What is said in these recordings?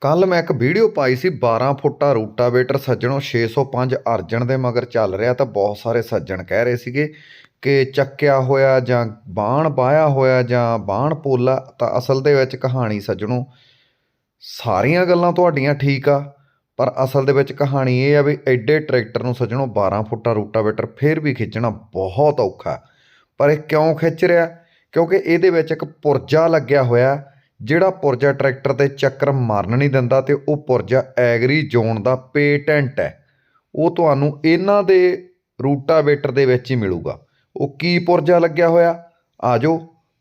ਕੱਲ ਮੈਂ ਇੱਕ ਵੀਡੀਓ ਪਾਈ ਸੀ 12 ਫੁੱਟਾ ਰੂਟਾਵੇਟਰ ਸੱਜਣੋ 605 ਅਰਜਨ ਦੇ ਮਗਰ ਚੱਲ ਰਿਹਾ ਤਾਂ ਬਹੁਤ ਸਾਰੇ ਸੱਜਣ ਕਹਿ ਰਹੇ ਸੀਗੇ ਕਿ ਚੱਕਿਆ ਹੋਇਆ ਜਾਂ ਬਾਣ ਬਾਇਆ ਹੋਇਆ ਜਾਂ ਬਾਣ ਪੋਲਾ ਤਾਂ ਅਸਲ ਦੇ ਵਿੱਚ ਕਹਾਣੀ ਸੱਜਣੋ ਸਾਰੀਆਂ ਗੱਲਾਂ ਤੁਹਾਡੀਆਂ ਠੀਕ ਆ, ਪਰ ਅਸਲ ਦੇ ਵਿੱਚ ਕਹਾਣੀ ਇਹ ਆ ਵੀ ਐਡੇ ਟਰੈਕਟਰ ਨੂੰ ਸੱਜਣੋ 12 ਫੁੱਟਾ ਰੂਟਾਵੇਟਰ ਫੇਰ ਵੀ ਖਿੱਚਣਾ ਬਹੁਤ ਔਖਾ। ਪਰ ਇਹ ਕਿਉਂ ਖਿੱਚ ਰਿਹਾ? ਕਿਉਂਕਿ ਇਹਦੇ ਵਿੱਚ ਇੱਕ ਪੁਰਜਾ ਲੱਗਿਆ ਹੋਇਆ। ਜਿਹੜਾ ਪੁਰਜਾ ਟਰੈਕਟਰ ਤੇ ਚੱਕਰ ਮਾਰਨ ਨਹੀਂ ਦਿੰਦਾ ਅਤੇ ਉਹ ਪੁਰਜਾ ਐਗਰੀ ਜ਼ੋਨ ਦਾ ਪੇਟੈਂਟ ਹੈ। ਉਹ ਤੁਹਾਨੂੰ ਇਹਨਾਂ ਦੇ ਰੂਟਾਵੇਟਰ ਦੇ ਵਿੱਚ ਹੀ ਮਿਲੂਗਾ। ਉਹ ਕੀ ਪੁਰਜਾ ਲੱਗਿਆ ਹੋਇਆ? ਆਜੋ,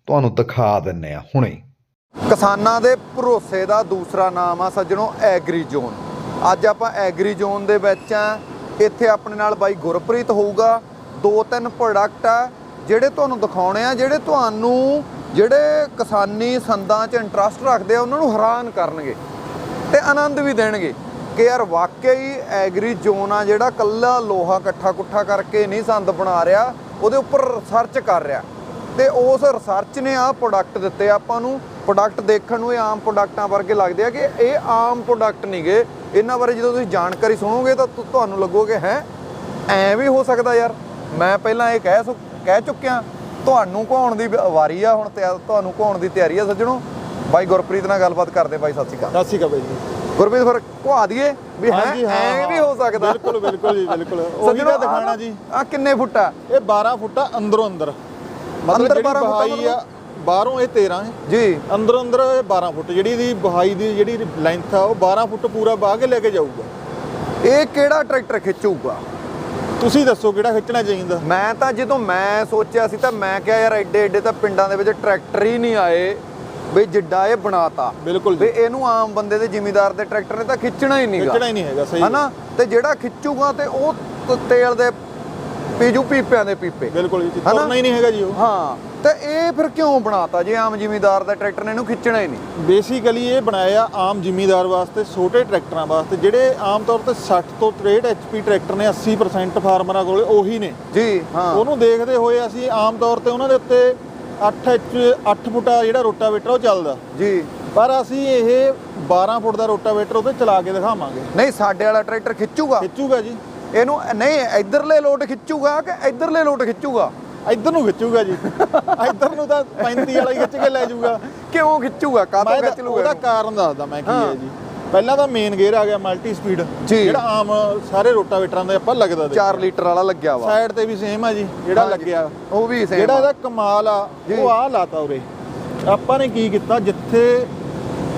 ਤੁਹਾਨੂੰ ਦਿਖਾ ਦਿੰਨੇ ਆ ਹੁਣੇ। ਕਿਸਾਨਾਂ ਦੇ ਭਰੋਸੇ ਦਾ ਦੂਸਰਾ ਨਾਮ ਆ ਸੱਜਣੋ, ਐਗਰੀ ਜ਼ੋਨ। ਅੱਜ ਆਪਾਂ ਐਗਰੀ ਜ਼ੋਨ ਦੇ ਵਿੱਚ ਆ। ਇੱਥੇ ਆਪਣੇ ਨਾਲ ਬਾਈ ਗੁਰਪ੍ਰੀਤ ਹੋਊਗਾ। ਦੋ ਤਿੰਨ ਪ੍ਰੋਡਕਟ ਆ ਜਿਹੜੇ ਤੁਹਾਨੂੰ ਦਿਖਾਉਣੇ ਆ, ਜਿਹੜੇ ਤੁਹਾਨੂੰ ਜਿਹੜੇ ਕਿਸਾਨੀ ਸੰਦਾਂ 'ਚ ਇੰਟਰਸਟ ਰੱਖਦੇ ਆ, ਉਹਨਾਂ ਨੂੰ ਹੈਰਾਨ ਕਰਨਗੇ ਤੇ ਆਨੰਦ ਵੀ ਦੇਣਗੇ ਕਿ ਯਾਰ ਵਾਕਈ ਐਗਰੀ ਜ਼ੋਨ ਆ ਜਿਹੜਾ ਕੱਲਾ ਲੋਹਾ ਇਕੱਠਾ ਕੁੱਠਾ ਕਰਕੇ ਨਹੀਂ ਸੰਦ ਬਣਾ ਰਿਹਾ, ਉਹਦੇ ਉੱਪਰ ਰਿਸਰਚ ਕਰ ਰਿਹਾ। ਤੇ ਉਸ ਰਿਸਰਚ ਨੇ ਆਹ ਪ੍ਰੋਡਕਟ ਦਿੱਤੇ ਆਪਾਂ ਨੂੰ। ਪ੍ਰੋਡਕਟ ਦੇਖਣ ਨੂੰ ਇਹ ਆਮ ਪ੍ਰੋਡਕਟਾਂ ਵਰਗੇ ਲੱਗਦੇ ਆ ਕਿ ਇਹ ਆਮ ਪ੍ਰੋਡਕਟ ਨਹੀਂਗੇ ਇਹਨਾਂ ਬਾਰੇ ਜਦੋਂ ਤੁਸੀਂ ਜਾਣਕਾਰੀ ਸੁਣੋਗੇ ਤਾਂ ਤੁਹਾਨੂੰ ਲੱਗੋਗੇ ਹੈ, ਐ ਵੀ ਹੋ ਸਕਦਾ ਯਾਰ। ਮੈਂ ਪਹਿਲਾਂ ਇਹ ਕਹਿ ਸੁ- ਕਹਿ ਚੁੱਕਿਆ ਤੁਹਾਨੂੰ ਘਾਉਣ ਦੀ ਵਾਰੀ ਆ ਹੁਣ ਤੁਹਾਨੂੰ ਘਾਉਣ ਦੀ ਤਿਆਰੀ ਆ ਸੱਜਣੋ। ਬਾਈ ਗੁਰਪ੍ਰੀਤ ਨਾਲ ਗੱਲਬਾਤ ਕਰਦੇ ਬਾਈ ਸਤਿ ਸ਼੍ਰੀ ਅਕਾਲ। ਸਤਿ ਸ਼੍ਰੀ ਅਕਾਲ ਬਾਈ ਜੀ। ਗੁਰਪ੍ਰੀਤ ਫਿਰ ਘੁਆ ਦਈਏ ਵੀ ਹੈ? ਐ ਵੀ ਹਾਂ। ਸਕਦਾ। ਬਿਲਕੁਲ ਬਿਲਕੁਲ ਜੀ ਬਿਲਕੁਲ। ਉਹੀ ਤਾਂ ਦਿਖਾਣਾ ਜੀ। ਆ ਕਿੰਨੇ ਫੁੱਟ ਆ? ਇਹ 12 ਫੁੱਟ ਆ ਅੰਦਰੋਂ ਅੰਦਰ। ਮਤਲਬ ਅੰਦਰ ਜਿਹੜੀ 12 ਫੁੱਟ ਆ ਬਹਾਈ ਆ ਬਾਹਰੋਂ ਇਹ 13 ਹੈ। ਜੀ। ਅੰਦਰੋਂ ਅੰਦਰ ਇਹ 12 ਫੁੱਟ। ਜਿਹੜੀ ਇਹਦੀ ਬਹਾਈ ਦੀ ਜਿਹੜੀ ਲੈਂਥ ਆ ਉਹ 12 ਫੁੱਟ ਪੂਰਾ ਬਾਹ ਕੇ ਲੈ ਕੇ ਜਾਊਗਾ। ਇਹ ਕਿਹੜਾ ਟਰੈਕਟਰ ਖਿੱਚੂਗਾ? ਤੁਸੀਂ ਦੱਸੋ ਕਿਹੜਾ ਖਿੱਚਣਾ ਚਾਹੀਦਾ? ਮੈਂ ਤਾਂ ਜਦੋਂ ਮੈਂ ਸੋਚਿਆ ਸੀ ਤਾਂ ਮੈਂ ਕਿਹਾ ਯਾਰ ਐਡੇ ਐਡੇ ਤਾਂ ਪਿੰਡਾਂ ਦੇ ਵਿੱਚ ਟਰੈਕਟਰ ਹੀ ਨਹੀਂ ਆਏ ਵੀ ਜਿੱਡਾ ਇਹ ਬਣਾਤਾ। ਬਿਲਕੁਲ ਵੀ ਇਹਨੂੰ ਆਮ ਬੰਦੇ ਦੇ ਜ਼ਿਮੀਦਾਰ ਦੇ ਟਰੈਕਟਰ ਨੇ ਤਾਂ ਖਿੱਚਣਾ ਹੀ ਨਹੀਂਗਾ। ਖਿੱਚਣਾ ਹੀ ਨਹੀਂ ਹੈਗਾ ਸਹੀ। ਹਨਾ? ਤੇ ਜਿਹੜਾ ਖਿੱਚੂਗਾ ਤੇ ਉਹ ਤੇਲ ਦੇ ਪੀਜੂ ਪੀਪਿਆਂ ਦੇ ਪੀਪੇ। ਬਿਲਕੁਲ ਜੀ? ਤੁਰਨਾ ਹੀ ਨਹੀਂ ਹੈਗਾ ਜੀ ਉਹ। ਹਾਂ। ਤੇ ਇਹ ਫਿਰ ਕਿਉਂ ਬਣਾਤਾ? ਜੇ ਆਮ ਜ਼ਿਮੀਦਾਰ ਦਾ ਟਰੈਕਟਰ ਨੇ ਇਹਨੂੰ ਖਿੱਚਣਾ ਹੀ ਨਹੀਂ। ਬੇਸਿਕਲੀ ਇਹ ਬਣਾਇਆ ਆਮ ਜ਼ਿਮੀਦਾਰ ਵਾਸਤੇ ਛੋਟੇ ਟਰੈਕਟਰਾਂ ਵਾਸਤੇ ਜਿਹੜੇ ਆਮ ਤੌਰ ਤੇ 60 ਤੋਂ 63 ਐਚਪੀ ਟਰੈਕਟਰ ਨੇ 80% ਫਾਰਮਰਾਂ ਕੋਲੇ ਉਹੀ ਨੇ। ਜੀ ਹਾਂ। ਉਹਨੂੰ ਦੇਖਦੇ ਹੋਏ ਅਸੀਂ ਆਮ ਤੌਰ ਤੇ ਉਹਨਾਂ ਦੇ ਉੱਤੇ 8 ਐਚ 8 ਫੁੱਟਾ ਜਿਹੜਾ ਰੋਟਾਵੇਟਰ ਉਹ ਚੱਲਦਾ। ਜੀ। ਪਰ ਅਸੀਂ ਇਹ 12 ਫੁੱਟ ਦਾ ਰੋਟਾਵੇਟਰ ਉਹਤੇ ਚਲਾ ਕੇ ਦਿਖਾਵਾਂਗੇ। ਨਹੀਂ ਸਾਡੇ ਵਾਲਾ ਟਰੈਕਟਰ ਖਿੱਚੂਗਾ। ਖਿੱਚੂਗਾ ਜੀ। ਇਹਨੂੰ ਨਹੀਂ ਇਧਰਲੇ ਲੋਟ ਖਿੱਚੂਗਾ ਕਿ ਇਧਰਲੇ ਲੋਟ ਖਿੱਚੂਗਾ? ਇੱਧਰ ਨੂੰ ਖਿੱਚੂਗਾ ਜੀ। ਇੱਧਰ ਨੂੰ ਤਾਂ 35 ਵਾਲਾ ਹੀ ਖਿੱਚ ਕੇ ਲੈ ਜਾਊਗਾ। ਕਿਉਂ ਖਿੱਚੂਗਾ ਕਾਹਤੋਂ ਖਿੱਚ ਲੂਗਾ ਉਹਦਾ? ਕਾਰਨ ਦੱਸਦਾ ਮੈਂ ਕੀ ਹਾਂ। ਜੀ। ਪਹਿਲਾਂ ਤਾਂ ਮੇਨ ਗੇਅਰ ਆ ਗਿਆ ਮਲਟੀ ਸਪੀਡ। ਜਿਹੜਾ ਆਮ ਸਾਰੇ ਰੋਟਾਵੇਟਰਾਂ ਦੇ ਆਪਾਂ ਲੱਗਦਾ ਦੇ 4 ਲੀਟਰ ਵਾਲਾ ਲੱਗਿਆ ਵਾ। ਸਾਈਡ ਤੇ ਵੀ ਸੇਮ ਆ ਜੀ ਜਿਹੜਾ। ਲੱਗਿਆ। ਉਹ ਵੀ ਸੇਮ ਜਿਹੜਾ ਇਹਦਾ ਕਮਾਲ ਆ। ਉਹ ਆ ਲਾਤਾ ਉਰੇ। ਆਪਾਂ ਨੇ ਕੀ ਕੀਤਾ ਜਿੱਥੇ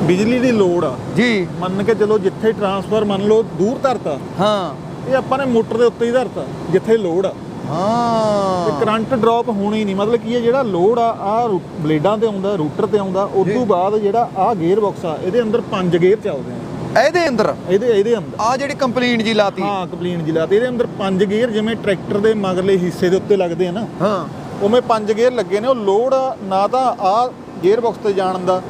ਬਿਜਲੀ ਦੀ ਲੋੜ ਆ ਜੀ। ਮੰਨ ਕੇ ਚਲੋ ਜਿੱਥੇ ਟਰਾਂਸਫਰ ਮੰਨ ਲਓ ਦੂਰ ਧਰਤਾ। ਹਾਂ। ਇਹ ਆਪਾਂ ਨੇ ਮੋਟਰ ਦੇ ਉੱਤੇ ਹੀ ਧਰਤਾ ਜਿੱਥੇ ਲੋੜ ਆ। ਤੇ ਹਾਂ ਕਰੰਟ ਡ੍ਰੌਪ ਹੋਣੀ ਨਹੀਂ ਮਤਲਬ ਕੀ ਹੈ ਜਿਹੜਾ ਲੋਡ ਆ ਆ ਬਲੇਡਾਂ ਤੇ ਆਉਂਦਾ ਰੂਟਰ ਤੇ ਆਉਂਦਾ ਉਸ ਜੀ। ਤੋਂ ਬਾਅਦ ਜਿਹੜਾ ਆ ਗੇਅਰ ਬਾਕਸ ਆ ਇਹਦੇ ਅੰਦਰ ਪੰਜ ਗੇਅਰ ਚੱਲਦੇ ਆ। ਇਹਦੇ ਅੰਦਰ? ਇਹਦੇ ਇਹਦੇ ਅੰਦਰ। ਆ ਜਿਹੜੀ ਕੰਪਲੀਨ ਜੀ ਲਾਤੀ। ਹਾਂ ਕੰਪਲੀਨ ਜਿਲਾ ਤੇ ਇਹਦੇ ਅੰਦਰ ਪੰਜ ਗੇਅਰ ਜਿਵੇਂ ਟਰੈਕਟਰ ਦੇ ਮਗਰਲੇ ਹਿੱਸੇ ਦੇ ਉੱਤੇ ਲੱਗਦੇ ਆ ਨਾ। ਹਾਂ। ਉਵੇਂ ਪੰਜ ਗੇਅਰ ਲੱਗੇ ਨੇ ਉਹ ਲੋਡ ਨਾ ਤਾਂ ਆ ਗੇਅਰ ਬਾਕਸ ਤੇ ਜਾਣ ਦਾ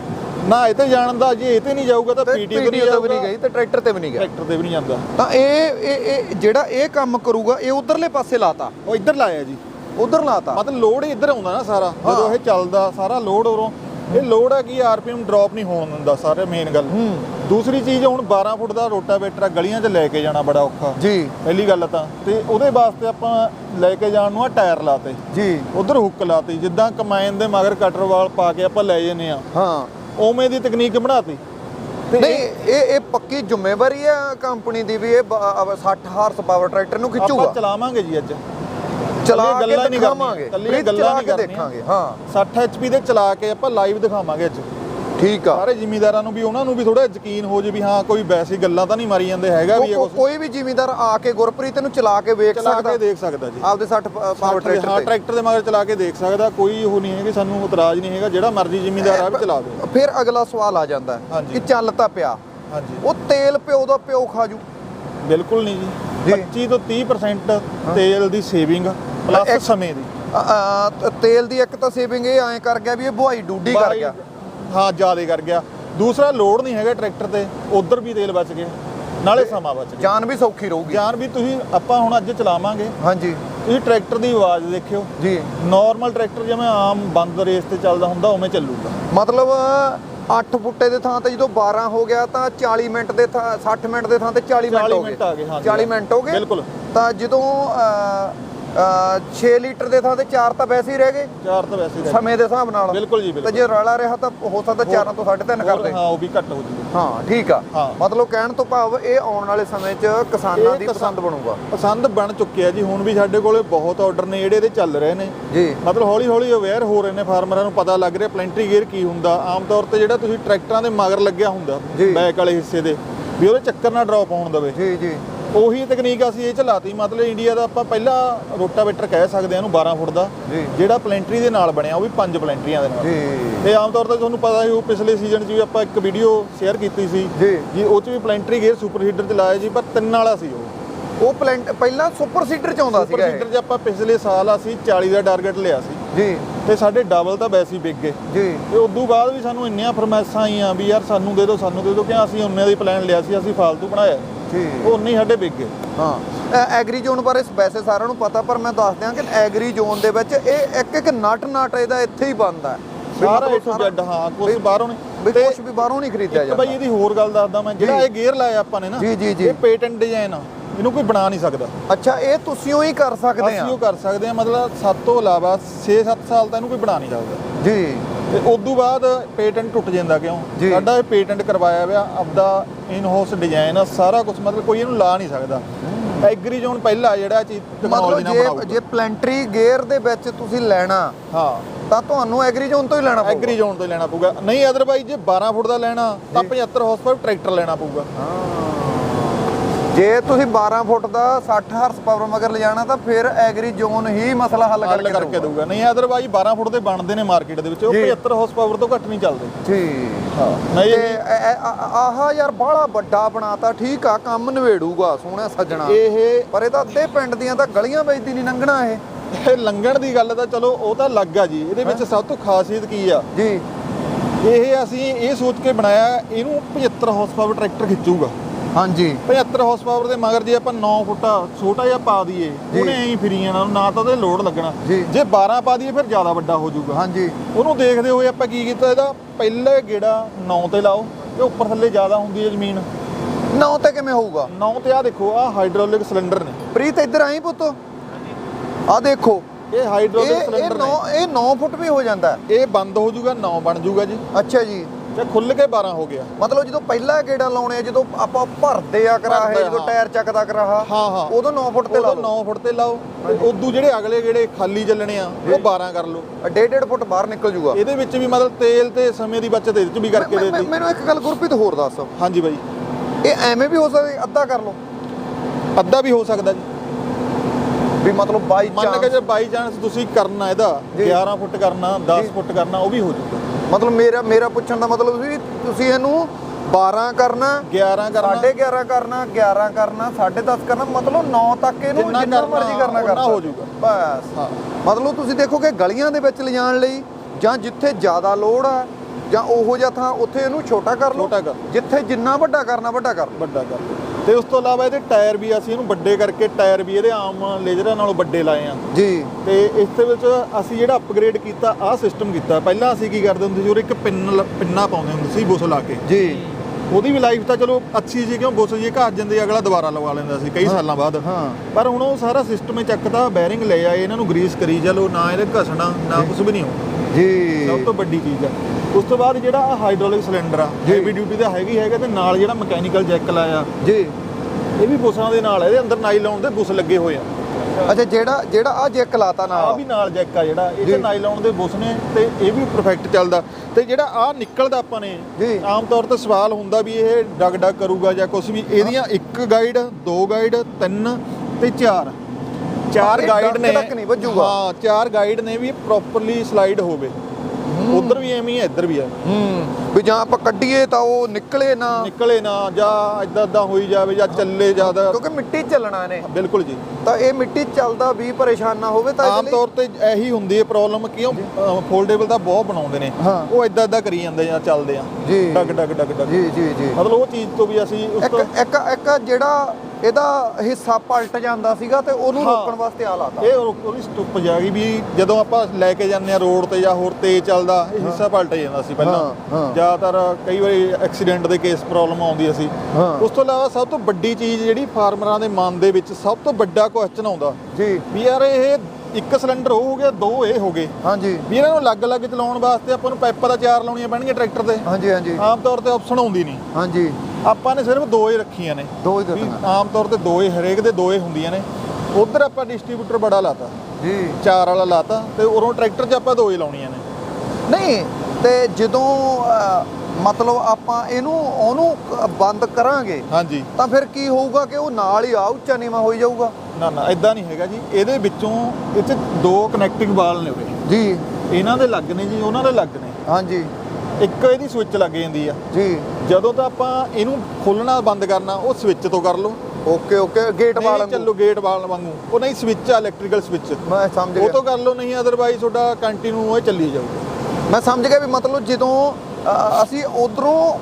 ਨਾ ਇਹ ਤੇ ਜਾਣ ਦਾ ਜੇ ਇਹ ਤੇ ਨਹੀਂ ਜਾਊਗਾ ਤਾਂ ਪੀਟੀ ਤੇ ਨਹੀਂ ਵੀ ਨਹੀਂ ਜਾਊਗਾ ਗਈ ਤੇ ਟਰੈਕਟਰ ਤੇ ਵੀ ਨਹੀਂ ਗਿਆ। ਟਰੈਕਟਰ ਤੇ ਵੀ ਨਹੀਂ ਜਾਂਦਾ। ਤਾਂ ਇਹ ਇਹ ਜਿਹੜਾ ਇਹ ਕੰਮ ਕਰੂਗਾ ਇਹ ਉਧਰਲੇ ਪਾਸੇ ਲਾਤਾ। ਉਹ ਇੱਧਰ ਲਾਇਆ ਜੀ। ਉਧਰ ਲਾਤਾ। ਮਤਲਬ ਲੋਡ ਹੀ ਇੱਧਰ ਆਉਂਦਾ ਨਾ ਸਾਰਾ। ਜਦੋਂ ਇਹ ਚੱਲਦਾ ਸਾਰਾ ਲੋਡ ਉਰੋਂ। ਇਹ ਲੋਡ ਹੈ ਕਿ ਆਰਪੀਐਮ ਡ੍ਰੌਪ ਨਹੀਂ ਹੋਣ ਦਿੰਦਾ ਸਾਰੇ ਮੇਨ ਗੱਲ। ਹੂੰ। ਦੂਸਰੀ ਚੀਜ਼ ਹੁਣ 12 ਫੁੱਟ ਦਾ ਰੋਟਾਵੇਟਰ ਆ ਗਲੀਆਂ 'ਚ ਲੈ ਕੇ ਜਾਣਾ ਬੜਾ ਔਖਾ। ਜੀ। ਪਹਿਲੀ ਗੱਲ ਤਾਂ ਤੇ ਉਹਦੇ ਵਾਸਤੇ ਆਪਾਂ ਲੈ ਕੇ ਜਾਣ ਨੂੰ ਆ ਟਾਇਰ ਲਾਤੇ। ਜੀ। ਉਧਰ ਹੁੱਕ ਲਾਤੀ ਜਿੱਦਾਂ ਕਮਾਈਨ ਦੇ ਮਗਰ ਕਟਰ ਵਾਲ ਪਾ ਕੇ ਆਪਾਂ ਲੈ ਜੰਨੇ ਆ ਹਾਂ। ਉਵੇਂ ਦੀ ਤਕਨੀਕ ਬਣਾਤੀ। ਨਹੀਂ ਇਹ ਇਹ ਪੱਕੀ ਜ਼ਿੰਮੇਵਾਰੀ ਹੈ ਕੰਪਨੀ ਦੀ ਵੀ ਇਹ ਬ- ਅ- 60 ਹਾਰਸ ਪਾਵਰ ਟਰੈਕਟਰ ਨੂੰ ਆਪਾਂ ਖਿੱਚੂਗਾ ਚਲਾਵਾਂਗੇ ਜੀ ਅੱਜ। ਚਲਾ ਗੱਲਾਂ ਕੇ ਨਹੀਂ ਕਰਨੀਆਂ, ਦਿਖਾਵਾਂਗੇ ਪ੍ਰੀਤ ਗੱਲਾਂ ਚਲਾ ਨਹੀਂ ਕੇ ਕਰਨੀਆਂ। ਦੇਖਾਂਗੇ ਹਾਂ। 60 ਐਚਪੀ ਦੇ ਚਲਾ ਕੇ ਆਪਾਂ ਲਾਈਵ ਦਿਖਾਵਾਂਗੇ ਅੱਜ। ਠੀਕ ਆ। ਸਾਰੇ ਜ਼ਿਮੀਦਾਰਾਂ ਨੂੰ ਵੀ ਉਹਨਾਂ ਨੂੰ ਵੀ ਥੋੜਾ ਯਕੀਨ ਹੋ ਜੇ ਵੀ ਹਾਂ ਕੋਈ ਵੈਸੀ ਗੱਲਾਂ ਤਾਂ ਨਹੀਂ ਮਾਰੀ ਜਾਂਦੇ ਹੈਗਾ ਵੀ ਇਹ ਕੋਈ ਵੀ ਜ਼ਿਮੀਂਦਾਰ ਆ ਕੇ ਗੁਰਪ੍ਰੀਤ ਨੂੰ ਚਲਾ ਕੇ ਵੇਖ ਚਲਾ ਸਕਦਾ। ਕੇ ਦੇਖ ਸਕਦਾ ਜੀ। ਆਪਦੇ 60 ਪਾਵਰ ਹਾਂ ਟਰੈਕਟਰ ਤੇ। ਟਰੈਕਟਰ ਦੇ ਮਗਰ ਚਲਾ ਕੇ ਦੇਖ ਸਕਦਾ ਕੋਈ ਉਹ ਨਹੀਂ ਹੈ ਕਿ ਸਾਨੂੰ ਇਤਰਾਜ਼ ਨਹੀਂ ਹੈਗਾ ਜਿਹੜਾ ਮਰਜ਼ੀ ਜ਼ਿਮੀਦਾਰ ਆ ਵੀ ਚਲਾ ਦੇ। ਫਿਰ ਅਗਲਾ ਸਵਾਲ ਆ ਜਾਂਦਾ ਹੈ। ਕਿ ਚੱਲ ਤਾਂ ਪਿਆ। ਹਾਂਜੀ। ਉਹ ਤੇਲ ਪਿਓ ਦਾ ਪਿਓ ਖਾਜੂ ਬਿਲਕੁਲ ਨਹੀਂ ਜੀ। ਜੀ। 25 ਤੋਂ 30% ਤੇਲ ਦੀ ਸੇਵਿੰਗ ਪਲੱਸ ਸਮੇਂ ਦੀ। ਤੇਲ ਦੀ ਇੱਕ ਤਾਂ ਸੇਵਿੰਗ ਇਹ ਐਂ ਕਰ ਗਿਆ ਵੀ ਇਹ ਬੁਹਾਈ ਡੂਡੀ ਕਰ ਗਿਆ। ਹਾਂ ਜ਼ਿਆਦਾ ਕਰ ਗਿਆ। ਦੂਸਰਾ ਲੋਡ ਨਹੀਂ ਹੈਗਾ ਟਰੈਕਟਰ ਤੇ। ਉਧਰ ਵੀ ਤੇਲ ਬਚ ਗਿਆ। ਨਾਲੇ ਸਮਾਂ ਬਚ ਗਿਆ। ਜਾਨ ਵੀ ਸੌਖੀ ਰਹੂਗੀ। ਜਾਨ ਵੀ ਤੁਸੀਂ ਆਪਾਂ ਹੁਣ ਅੱਜ ਚਲਾਵਾਂਗੇ। ਹਾਂਜੀ। ਤੁਸੀਂ ਟਰੈਕਟਰ ਦੀ ਆਵਾਜ਼ ਦੇਖਿਓ। ਜੀ। ਨਾਰਮਲ ਟਰੈਕਟਰ ਜਿਵੇਂ ਆਮ ਬੰਦ ਰੇਸ ਤੇ ਚੱਲਦਾ ਹੁੰਦਾ ਉਵੇਂ ਚੱਲੂਗਾ। ਮਤਲਬ 8 ਫੁੱਟੇ ਦੇ ਥਾਂ ਤੇ ਜਦੋਂ 12 ਹੋ ਗਿਆ ਤਾਂ 40 ਮਿੰਟ ਦੇ ਥਾਂ 60 ਮਿੰਟ ਦੇ ਥਾਂ ਤੇ 40 ਮਿੰਟ 40 ਹੋ ਗਏ। ਮਿੰਟ ਆ ਗਏ, ਹਾਂਜੀ। 40 ਮਿੰਟ ਹੋ ਗਏ। ਬਿਲਕੁਲ। ਤਾਂ ਜਦੋਂ 6 ਲੀਟਰ ਦੇ ਥਾਂ ਤੇ 4 ਤਾਂ ਵੈਸੇ ਹੀ ਰਹਿ ਗਏ। ਚਾਰ ਤਾਂ ਵੈਸੇ ਹੀ ਰਹਿ ਸਮੇਂ ਦੇ ਹਿਸਾਬ ਨਾਲ। ਬਿਲਕੁਲ ਜੀ, ਤੇ ਬਿਲਕੁਲ। ਜੇ ਰਲਾ ਰਿਹਾ ਤਾਂ ਹੋ ਸਕਦਾ 4 ਤੋਂ 3.5 ਕਰ ਦੇ ਹਾਂ ਉਹ ਵੀ ਘੱਟ ਹੋ ਜੂਗਾ। ਹਾਂ ਠੀਕ ਆ। ਹਾਂ। ਮਤਲਬ ਕਹਿਣ ਤੋਂ ਭਾਵ ਇਹ ਆਉਣ ਵਾਲੇ ਸਮੇਂ 'ਚ ਕਿਸਾਨਾਂ ਇਹ ਦੀ ਕਿਸਾਨ- ਪਸੰਦ ਬਣੂਗਾ। ਪਸੰਦ ਬਣ ਚੁੱਕਿਆ ਜੀ। ਹੁਣ ਵੀ ਸਾਡੇ ਕੋਲੇ ਬਹੁਤ ਆਰਡਰ ਨੇ ਜਿਹੜੇ ਇਹਦੇ ਚੱਲ ਰਹੇ ਨੇ। ਜੀ। ਮਤਲਬ ਹੌਲੀ ਹੌਲੀ ਅਵੇਅਰ ਹੋ ਰਹੇ ਨੇ ਫਾਰਮਰਾਂ ਨੂੰ ਪਤਾ ਲੱਗ ਰਿਹਾ ਪਲੈਂਟਰੀ ਗੇਅਰ ਕੀ ਹੁੰਦਾ। ਆਮ ਤੌਰ ਤੇ ਜਿਹੜਾ ਤੁਸੀਂ ਟਰੈਕਟਰਾਂ ਦੇ ਮਗਰ ਲੱਗਿਆ ਹੁੰਦਾ ਜੀ। ਬੈਕ ਵਾਲੇ ਹਿੱਸੇ ਦੇ ਵੀ ਉਹਦੇ ਚੱਕਰ ਨਾ ਡ੍ਰੌਪ ਹੋਣ ਦੇਵੇ। ਜੀ ਜੀ। ਉਹੀ ਤਕਨੀਕ ਅਸੀਂ ਇਹ ਚਲਾਤੀ ਮਤਲਬ ਇੰਡੀਆ ਦਾ ਆਪਾਂ ਪਹਿਲਾ ਰੋਟਾਵੇਟਰ ਕਹਿ ਸਕਦੇ ਹਾਂ ਇਹਨੂੰ 12 ਫੁੱਟ ਦਾ। ਜਿਹੜਾ ਪਲੈਂਟਰੀ ਦੇ ਨਾਲ ਬਣਿਆ ਉਹ ਵੀ ਪੰਜ ਪਲੈਂਟਰੀਆਂ ਦੇ ਨਾਲ। ਤੇ ਆਮ ਤੌਰ ਤੇ ਤੁਹਾਨੂੰ ਪਤਾ ਹੀ ਉਹ ਪਿਛਲੇ ਸੀਜ਼ਨ 'ਚ ਵੀ ਆਪਾਂ ਇੱਕ ਵੀਡੀਓ ਸ਼ੇਅਰ ਕੀਤੀ ਸੀ ਜੀ। ਉਹ 'ਚ ਵੀ ਪਲੈਂਟਰੀ ਗੇਅਰ ਸੁਪਰ ਹੀਟਰ ਚ ਲਾਇਆ ਜੀ ਪਰ ਤਿੰਨ ਵਾਲਾ ਸੀ ਉਹ। ਉਹ ਪਲੈਂਟ ਪਹਿਲਾਂ ਸੁਪਰ ਸੀਡਰ ਚ ਆਉਂਦਾ ਸੁਪਰ ਸੀਗਾ ਹੀਟਰ ਇਹ 'ਚ ਆਪਾਂ ਪਿਛਲੇ ਸਾਲ ਅਸੀਂ 40 ਦਾ ਟਾਰਗੇਟ ਲਿਆ ਸੀ। ਜੀ। ਤੇ ਸਾਡੇ ਡਬਲ ਤਾਂ ਵੈਸੇ ਹੀ ਵਿਕ ਗਏ। ਜੀ। ਤੇ ਉਦੋਂ ਬਾਅਦ ਵੀ ਸਾਨੂੰ ਇੰਨੀਆਂ ਫਰਮੈਸਾਂ ਆਈਆਂ ਵੀ ਯਾਰ ਸਾਨੂੰ ਦੇ ਦਿਓ ਸਾਨੂੰ ਦੇ ਦਿਓ ਕਿ ਅਸੀਂ ਉਹਨੇ ਦੀ ਪਲਾਨ ਲਿਆ ਸੀ ਅਸੀਂ ਫਾਲਤੂ ਬਣਾਇਆ। ਜੀ ਉਹ ਉਨੇ ਹੀ ਸਾਡੇ ਵਿਕ ਗਏ। ਹਾਂ। ਐਗਰੀ ਜ਼ੋਨ ਬਾਰੇ ਵੈਸੇ ਸਾਰਿਆਂ ਨੂੰ ਪਤਾ ਪਰ ਮੈਂ ਦੱਸ ਦਿਆਂ ਕਿ ਐਗਰੀ ਜ਼ੋਨ ਦੇ ਵਿੱਚ ਇਹ ਇੱਕ ਇੱਕ ਨਟ ਨਟ ਇਹਦਾ ਇੱਥੇ ਹੀ ਬਣਦਾ ਹੈ। ਸਾਰਾ ਟੂ ਜ਼ੈਡ ਹਾਂ ਕੁਝ ਬਾਹਰੋਂ ਨਹੀਂ। ਤੇ ਕੁਝ ਵੀ ਬਾਹਰੋਂ ਨਹੀਂ ਖਰੀਦਿਆ ਜਾਂਦਾ ਬਾਈ ਇਹਦੀ ਹੋਰ ਗੱਲ ਦੱਸਦਾ ਮੈਂ ਜਿਹੜਾ। ਇਹ ਗੇਅਰ ਲਾਇਆ ਆਪਾਂ ਨੇ ਨਾ ਜੀ, ਜੀ, ਜੀ। ਇਹ ਪੇਟੈਂਟ ਡਿਜ਼ਾਈਨ ਆ। ਇਹਨੂੰ ਕੋਈ ਬਣਾ ਨਹੀਂ ਸਕਦਾ। ਅੱਛਾ ਇਹ ਤੁਸੀਂ ਹੀ ਕਰ ਸਕਦੇ ਅਸੀਂ ਆ। ਉਹ ਕਰ ਸਕਦੇ ਹਾਂ ਮਤਲਬ 7 ਤੋਂ ਇਲਾਵਾ 6-7 ਸਾਲ ਤਾਂ ਇਹਨੂੰ ਕੋਈ ਬਣਾ ਨਹੀਂ ਸਕਦਾ। ਜੀ। ਤੇ ਉਸ ਤੋਂ ਬਾਅਦ ਪੇਟੈਂਟ ਟੁੱਟ ਜਾਂਦਾ ਕਿਉਂ। ਸਾਡਾ ਇਹ ਪੇਟੈਂਟ ਕਰਵਾਇਆ ਹੋਇਆ ਆਪਦਾ ਇਨ ਹਾਊਸ ਡਿਜ਼ਾਈਨ ਆ ਸਾਰਾ ਕੁਝ ਮਤਲਬ ਕੋਈ ਇਹਨੂੰ ਲਾ ਨਹੀਂ ਸਕਦਾ। ਐਗਰੀ ਜ਼ੋਨ ਪਹਿਲਾ ਜਿਹੜਾ ਚੀਜ਼ ਟੈਕਨੋਲੋਜੀ ਨਾਲ ਜੇ ਪਲੈਂਟਰੀ ਗੇਅਰ ਦੇ ਵਿੱਚ ਤੁਸੀਂ ਲੈਣਾ ਹਾਂ। ਤਾਂ ਤੁਹਾਨੂੰ ਐਗਰੀ ਜ਼ੋਨ ਤੋਂ ਹੀ ਲੈਣਾ ਪਊਗਾ। ਐਗਰੀ ਜ਼ੋਨ ਤੋਂ ਹੀ ਲੈਣਾ ਪਊਗਾ। ਨਹੀਂ ਅਦਰਵਾਈਜ਼ ਜੇ 12 ਫੁੱਟ ਦਾ ਲੈਣਾ ਤਾਂ 75 ਹਾਰਸ ਪਾਵਰ ਟਰੈਕਟਰ ਲੈਣਾ ਪਊਗਾ। ਜੇ ਤੁਸੀਂ 12 ਫੁੱਟ ਦਾ 60 ਹਾਰਸ ਪਾਵਰ ਮਗਰ ਲਿਜਾਣਾ ਤਾਂ ਫਿਰ ਐਗਰੀ ਜ਼ੋਨ ਹੀ ਮਸਲਾ ਹੱਲ ਕਰਕੇ ਦਊਗਾ। ਨਹੀਂ ਅਦਰਵਾਈਜ਼ 12 ਫੁੱਟ ਦੇ ਬਣਦੇ ਨੇ ਮਾਰਕੀਟ ਦੇ ਵਿੱਚ। ਉਹ ਜੀ। 75 ਹਾਰਸ ਪਾਵਰ ਤੋਂ ਘੱਟ ਨਹੀਂ ਚੱਲਦੇ। ਠੀਕ ਹਾਂ ਨਹੀਂ ਆਹ ਯਾਰ ਬਾਹਲਾ ਵੱਡਾ ਬਣਾਤਾ ਠੀਕ ਆ ਕੰਮ ਨਵੇੜੂਗਾ ਸੋਹਣਾ ਸੱਜਣਾ। ਇਹ ਪਰ ਇਹ ਤਾਂ ਅੱਧੇ ਪਿੰਡ ਦੀਆਂ ਤਾਂ ਗਲੀਆਂ ਵੇਚਦੀ ਨਹੀਂ ਲੰਘਣਾ ਇਹ। ਇਹ ਲੰਘਣ ਦੀ ਗੱਲ ਤਾਂ ਚਲੋ ਉਹ ਤਾਂ ਲੱਗ ਆ ਜੀ। ਇਹਦੇ ਵਿੱਚ ਸਭ ਤੋਂ ਖਾਸੀਅਤ ਕੀ ਆ? ਜੀ। ਇਹ ਅਸੀਂ ਇਹ ਸੋਚ ਕੇ ਬਣਾਇਆ ਇਹਨੂੰ 75 ਹਾਰਸ ਪਾਵਰ ਟਰੈਕਟਰ ਖਿੱਚੂਗਾ। ਹਾਂਜੀ। 75 ਹਾਰਸ ਪਾਵਰ ਦੇ ਮਗਰ ਜੇ ਆਪਾਂ 9 ਫੁੱਟਾ ਛੋਟਾ ਜਿਹਾ ਪਾ ਦਈਏ। ਉਹਨੇ ਐਂ ਫਿਰੀ ਜਾਣਾ ਨਾ ਤਾਂ ਉਹਦੇ ਲੋਡ ਲੱਗਣਾ। ਜੀ। ਜੇ 12 ਪਾ ਦਈਏ ਫਿਰ ਜ਼ਿਆਦਾ ਵੱਡਾ ਹੋ ਜਾਊਗਾ। ਹਾਂਜੀ। ਉਹਨੂੰ ਦੇਖਦੇ ਹੋਏ ਆਪਾਂ ਕੀ ਕੀਤਾ ਇਹਦਾ ਪਹਿਲੇ ਗੇੜਾ 9 ਤੇ ਲਾਓ ਤੇ ਉੱਪਰ ਥੱਲੇ ਜ਼ਿਆਦਾ ਹੁੰਦੀ ਹੈ ਜ਼ਮੀਨ। ਨੌ ਤੇ ਕਿਵੇਂ ਹੋਊਗਾ? 9 ਤੇ ਆ ਦੇਖੋ ਆ ਹਾਈਡ੍ਰੋਲਿਕ ਸਿਲੰਡਰ ਨੇ। ਪ੍ਰੀਤ ਇੱਧਰ ਆਈ ਪੁੱਤ। ਆ ਦੇਖੋ। ਇਹ ਹਾਈਡ੍ਰੋਲਿਕ ਇਹ ਇਹ ਸਿਲੰਡਰ 9 ਨੇ ਇਹ 9 ਫੁੱਟ ਵੀ ਹੋ ਜਾਂਦਾ। ਇਹ ਬੰਦ ਹੋ ਜਾਊਗਾ 9 ਬਣ ਜਾਊਗਾ ਜੀ। ਅੱਛਾ ਜੀ। ਤੇ ਖੁੱਲ ਕੇ 12 ਹੋ ਗਿਆ। ਮਤਲਬ ਜਦੋਂ ਪਹਿਲਾ ਗੇੜਾ ਲਾਉਣੇ ਆ ਜਦੋਂ ਆਪਾਂ ਭਰਦੇ ਆ ਕਰਾ ਭਰਦੇ ਇਹ ਆ, ਜਦੋਂ ਹਾਂ। ਟਾਇਰ ਚੱਕਦਾ ਕਰਾ ਹਾਂ, ਹਾਂ। ਉਦੋਂ 9 ਫੁੱਟ ਤੇ ਲਾ ਉਦੋਂ ਲਓ। 9 ਫੁੱਟ ਤੇ ਲਾਓ। ਤੇ ਉਦੋਂ ਜਿਹੜੇ ਅਗਲੇ ਗੇੜੇ ਖਾਲੀ ਚੱਲਣੇ ਆ ਉਹ 12 ਕਰ ਲਓ। ਡੇਢ ਡੇਢ ਫੁੱਟ ਬਾਹਰ ਨਿਕਲ ਜੂਗਾ। ਇਹਦੇ ਵਿੱਚ ਵੀ ਮਤਲਬ ਤੇਲ ਤੇ ਸਮੇਂ ਦੀ ਬਚਤ ਇਹਦੇ ਵਿੱਚ ਵੀ ਕਰਕੇ ਦੇ ਮੈਂ- ਦਿੱਤੀ। ਮੈਨੂੰ ਇੱਕ ਗੱਲ ਗੁਰਪ੍ਰੀਤ ਹੋਰ ਦੱਸ। ਹਾਂਜੀ ਬਾਈ। ਇਹ ਐਵੇਂ ਵੀ ਹੋ ਸਕਦਾ ਅੱਧਾ ਕਰ ਲਓ। ਅੱਧਾ ਵੀ ਹੋ ਸਕਦਾ ਜੀ। ਵੀ ਮਤਲਬ ਬਾਈ ਮੰਨ ਕੇ ਜੇ ਬਾਈ ਚਾਂਸ ਤੁਸੀਂ ਕਰਨਾ ਇਹਦਾ ਜੀ। 11 ਫੁੱਟ ਕਰਨਾ 10 ਜੀ। ਫੁੱਟ ਕਰਨਾ ਉਹ ਵੀ ਹੋ ਜਾਊਗਾ ਮਤਲਬ ਮੇਰਾ ਮੇਰਾ ਪੁੱਛਣ ਦਾ ਮਤਲਬ ਵੀ ਤੁਸੀਂ ਇਹਨੂੰ 12 ਕਰਨਾ 11 ਕਰਨਾ 11.5 ਕਰਨਾ 11 ਕਰਨਾ 10.5 ਕਰਨਾ ਮਤਲਬ 9 ਤੱਕ ਇਹਨੂੰ ਜਿੰਨਾ ਕਰਨਾ, ਮਰਜ਼ੀ ਕਰਨਾ ਕਰ ਓਨਾ ਹੋ। ਜਾਊਗਾ। ਬਸ ਮਤਲਬ ਤੁਸੀਂ ਦੇਖੋ ਕਿ ਗਲੀਆਂ ਦੇ ਵਿੱਚ ਲਿਜਾਣ ਲਈ ਜਾਂ ਜਿੱਥੇ ਜ਼ਿਆਦਾ ਲੋੜ ਆ ਜਾਂ ਉਹੋ ਜਿਹਾ ਥਾਂ ਉੱਥੇ ਇਹਨੂੰ ਛੋਟਾ ਕਰ ਲਓ। ਜਿੱਥੇ ਜਿੰਨਾ ਵੱਡਾ ਕਰਨਾ ਵੱਡਾ ਕਰ ਵੱਡਾ ਕਰ ਤੇ ਉਸ ਤੋਂ ਇਲਾਵਾ ਇਹਦੇ ਟਾਇਰ ਵੀ ਅਸੀਂ ਇਹਨੂੰ ਵੱਡੇ ਕਰਕੇ ਟਾਇਰ ਵੀ ਇਹਦੇ ਆਮ ਲੇਜ਼ਰਾਂ ਨਾਲੋਂ ਵੱਡੇ ਲਾਏ ਆ। ਜੀ। ਤੇ ਇਸ ਦੇ ਵਿੱਚ ਅਸੀਂ ਜਿਹੜਾ ਅਪਗ੍ਰੇਡ ਕੀਤਾ ਆਹ ਸਿਸਟਮ ਕੀਤਾ। ਪਹਿਲਾਂ ਅਸੀਂ ਕੀ ਕਰਦੇ ਹੁੰਦੇ ਸੀ ਉਹ ਇੱਕ ਪਿੰਨ ਪਿੰਨਾ ਪਾਉਂਦੇ ਹੁੰਦੇ ਸੀ ਬੁਸ ਲਾ ਕੇ। ਜੀ। ਉਹਦੀ ਵੀ ਲਾਈਫ ਤਾਂ ਚਲੋ ਅੱਛੀ ਸੀ ਕਿਉਂ ਬੁਸ ਜੇ ਘਰ ਜਾਂਦੇ ਅਗਲਾ ਦੁਬਾਰਾ ਲਵਾ ਲੈਂਦਾ ਸੀ ਕਈ ਸਾਲਾਂ ਬਾਅਦ। ਹਾਂ। ਪਰ ਹੁਣ ਉਹ ਸਾਰਾ ਸਿਸਟਮ ਹੀ ਚੱਕਦਾ ਬੈਰਿੰਗ ਲੈ ਆਏ ਇਹਨਾਂ ਨੂੰ ਗਰੀਸ ਕਰੀ ਚਲੋ ਨਾ ਇਹਦੇ ਘਸਣਾ ਨਾ ਕੁਝ ਵੀ ਨਹੀਂ ਹੋਣਾ। ਜੀ। ਸਭ ਤੋਂ ਵੱਡੀ ਚੀਜ਼ ਆ। ਉਸ ਤੋਂ ਬਾਅਦ ਜਿਹੜਾ ਆ ਹਾਈਡ੍ਰੋਲਿਕ ਸਿਲੰਡਰ ਆ। ਹੈਵੀ ਡਿਊਟੀ ਦਾ ਹੈਗੀ ਹੈਗਾ ਤੇ ਨਾਲ ਜਿਹੜਾ ਮਕੈਨੀਕਲ ਜੈਕ ਲਾਇਆ ਜੀ। ਇਹ ਵੀ ਬੁਸਾਂ ਦੇ ਨਾਲ ਆ, ਇਹਦੇ ਅੰਦਰ ਨਾਈਲੌਨ ਦੇ ਬੁਸ ਲੱਗੇ ਹੋਏ ਆ। ਅੱਛਾ ਜਿਹੜਾ ਜਿਹੜਾ ਆ ਜੈਕ ਲਾਤਾ ਆ ਨਾਲ ਵੀ ਨਾਲ ਜੈਕ ਆ ਜਿਹੜਾ ਇਹ। ਤੇ ਨਾਈਲੌਨ ਦੇ ਬੁਸ ਨੇ ਤੇ ਇਹ ਵੀ ਪਰਫੈਕਟ ਚੱਲਦਾ। ਤੇ ਜਿਹੜਾ ਆ ਨਿਕਲਦਾ ਆਪਾਂ ਨੇ ਜੀ। ਆਮ ਤੌਰ ਤੇ ਸਵਾਲ ਹੁੰਦਾ ਵੀ ਇਹ ਡਗ ਡਗ ਕਰੂਗਾ ਜਾਂ ਕੁਝ ਵੀ ਇਹਦੀਆਂ ਇੱਕ ਗਾਈਡ ਦੋ ਗਾਈਡ ਤਿੰਨ ਤੇ ਚਾਰ। ਚਾਰ ਗਾਈਡ ਨੇ। ਹਾਂ ਚਾਰ ਗਾਈਡ ਨੇ ਵੀ ਪ੍ਰੋਪਰਲੀ ਸਲਾਈਡ ਹੋਵੇ। ਉਧਰ ਵੀ ਐਵੇਂ ਹੀ ਇੱਧਰ ਵੀ ਆ। ਹੂੰ। ਵੀ ਜਾਂ ਆਪਾਂ ਕੱਢੀਏ ਤਾਂ ਉਹ ਨਿਕਲੇ ਨਾ। ਨਿਕਲੇ ਨਾ ਜਾਂ ਇਦਾਂ ਇਦਾਂ ਹੋਈ ਜਾਵੇ ਜਾਂ ਚੱਲੇ ਜ਼ਿਆਦਾ। ਕਿਉਂਕਿ ਮਿੱਟੀ ਚੱਲਣਾ ਨੇ। ਬਿਲਕੁਲ ਜੀ। ਤਾਂ ਇਹ ਮਿੱਟੀ ਚੱਲਦਾ ਵੀ ਪਰੇਸ਼ਾਨ ਨਾ ਹੋਵੇ ਤਾਂ ਆਮ ਤੌਰ ਤੇ ਇਹੀ ਹੁੰਦੀ ਹੈ ਪ੍ਰੋਬਲਮ ਕਿਉਂ ਫੋਲਡੇਬਲ ਤਾਂ ਬਹੁਤ ਬਣਾਉਂਦੇ ਨੇ। ਹਾਂ। ਉਹ ਇਦਾਂ ਇਦਾਂ ਕਰੀ ਜਾਂਦੇ ਜਾਂ ਚੱਲਦੇ ਆ। ਜੀ। ਡਗ ਡਗ ਡਗ ਡਗ। ਜੀ ਜੀ ਜੀ। ਮਤਲਬ ਉਹ ਚੀਜ਼ ਤੋਂ ਵੀ ਅਸੀਂ ਇੱਕ ਇੱਕ ਇੱਕ ਜਿਹੜਾ ਇਹਦਾ ਹਿੱਸਾ ਪਲਟ ਜਾਂਦਾ ਸੀਗਾ ਤੇ ਉਹਨੂੰ ਹਾਂ। ਰੋਕਣ ਵਾਸਤੇ ਆ ਲਾਤਾ ਇਹ ਉਹ- ਉਹਦੀ ਸਟੁੱਪ ਜਾ ਗਈ ਵੀ ਜਦੋਂ ਆਪਾਂ ਲੈ ਕੇ ਜਾਂਦੇ ਆ ਰੋਡ ਤੇ ਜਾਂ ਹੋਰ ਤੇਜ਼ ਚੱਲਦਾ ਇਹ ਹਿੱਸਾ ਪਲਟ ਜਾਂਦਾ ਸੀ ਹਾਂ, ਪਹਿਲਾਂ। ਜ਼ਿਆਦਾਤਰ ਕਈ ਵਾਰੀ ਐਕਸੀਡੈਂਟ ਦੇ ਕੇਸ ਪ੍ਰੋਬਲਮ ਆਉਂਦੀ ਸੀ ਹਾਂ। ਉਸ ਤੋਂ ਇਲਾਵਾ ਸਭ ਤੋਂ ਵੱਡੀ ਚੀਜ਼ ਜਿਹੜੀ ਫਾਰਮਰਾਂ ਦੇ ਮਨ ਦੇ ਵਿੱਚ ਸਭ ਤੋਂ ਵੱਡਾ ਕੁਐਸਚਨ ਆਉਂਦਾ ਜੀ ਵੀ ਯਾਰ ਇਹ ਇੱਕ ਸਿਲੰਡਰ ਹੋ ਗਿਆ ਦੋ ਇਹ ਹੋ ਗਏ ਹਾਂਜੀ। ਵੀ ਇਹਨਾਂ ਨੂੰ ਅਲੱਗ-ਅਲੱਗ ਚਲਾਉਣ ਵਾਸਤੇ ਆਪਾਂ ਨੂੰ ਪਾਈਪਾਂ ਦਾ ਚਾਰ ਲਾਉਣੀਆਂ ਪੈਣਗੀਆਂ ਟਰੈਕਟਰ ਤੇ। ਹਾਂਜੀ ਹਾਂਜੀ। ਆਮ ਤੌਰ ਤੇ ਆਪਸ਼ਨ ਆਉਂਦੀ ਨਹੀਂ। ਹਾਂਜੀ। ਆਪਾਂ ਨੇ ਸਿਰਫ ਦੋ ਹੀ ਰੱਖੀਆਂ ਨੇ। ਦੋ ਹੀ ਦਿੱਤੀਆਂ ਆਮ ਤੌਰ ਤੇ ਦੋ ਹੀ ਹਰੇਕ ਦੇ ਦੋ ਹੀ ਹੁੰਦੀਆਂ ਨੇ। ਉਧਰ ਆਪਾਂ ਡਿਸਟ੍ਰੀਬਿਊਟਰ ਬੜਾ ਲਾਤਾ। ਜੀ। ਚਾਰ ਵਾਲਾ ਲਾਤਾ ਤੇ ਉਰੋਂ ਟਰੈਕਟਰ 'ਚ ਆਪਾਂ ਦੋ ਹੀ ਲਾਉਣੀਆਂ ਨੇ। ਨਹੀਂ ਤੇ ਜਦੋਂ ਮਤਲਬ ਆਪਾਂ ਇਹਨੂੰ ਉਹਨੂੰ ਬੰਦ ਕਰਾਂਗੇ ਹਾਂਜੀ। ਤਾਂ ਫਿਰ ਕੀ ਹੋਊਗਾ ਕਿ ਉਹ ਨਾਲ ਹੀ ਆ ਉੱਚਾ ਨੀਵਾਂ ਹੋਈ ਜਾਊਗਾ। ਨਾ ਨਾ ਇਦਾਂ ਨਹੀਂ ਹੈਗਾ ਜੀ। ਇਹਦੇ ਵਿੱਚੋਂ 'ਚ ਦੋ ਕਨੈਕਟਿੰਗ ਵਾਲ ਨੇ ਉਰੇ। ਜੀ। ਇਹਨਾਂ ਦੇ ਲੱਗ ਨੇ ਜੀ ਉਹਨਾਂ ਦੇ ਲੱਗ ਨੇ। ਹਾਂਜੀ। ਇੱਕ ਇਹਦੀ ਸਵਿਚ ਲੱਗ ਜਾਂਦੀ ਆ। ਜੀ। ਜਦੋਂ ਤਾਂ ਆਪਾਂ ਇਹਨੂੰ ਖੋਲਣਾ ਬੰਦ ਕਰਨਾ ਉਹ ਸਵਿਚ ਤੋਂ ਕਰ ਲਓ। ਓਕੇ ਓਕੇ ਗੇਟ ਵਾਲ ਨਹੀਂ ਚੱਲੋ ਗੇਟ ਵਾਲ ਵਾਂਗੂ। ਉਹ ਨਹੀਂ ਸਵਿਚ ਆ ਇਲੈਕਟ੍ਰੀਕਲ ਸਵਿਚ ਮੈਂ ਸਮਝ ਉਹ ਗਿਆ। ਤੋਂ ਕਰ ਲਓ ਨਹੀਂ ਅਦਰਵਾਈਜ਼ ਤੁਹਾਡਾ ਕੰਟੀਨਿਊ ਇਹ ਚੱਲੀ ਜਾਊਗਾ। ਮੈਂ ਸਮਝ ਗਿਆ ਵੀ ਮਤਲਬ ਜਦੋਂ ਅਸੀਂ ਉਧਰੋਂ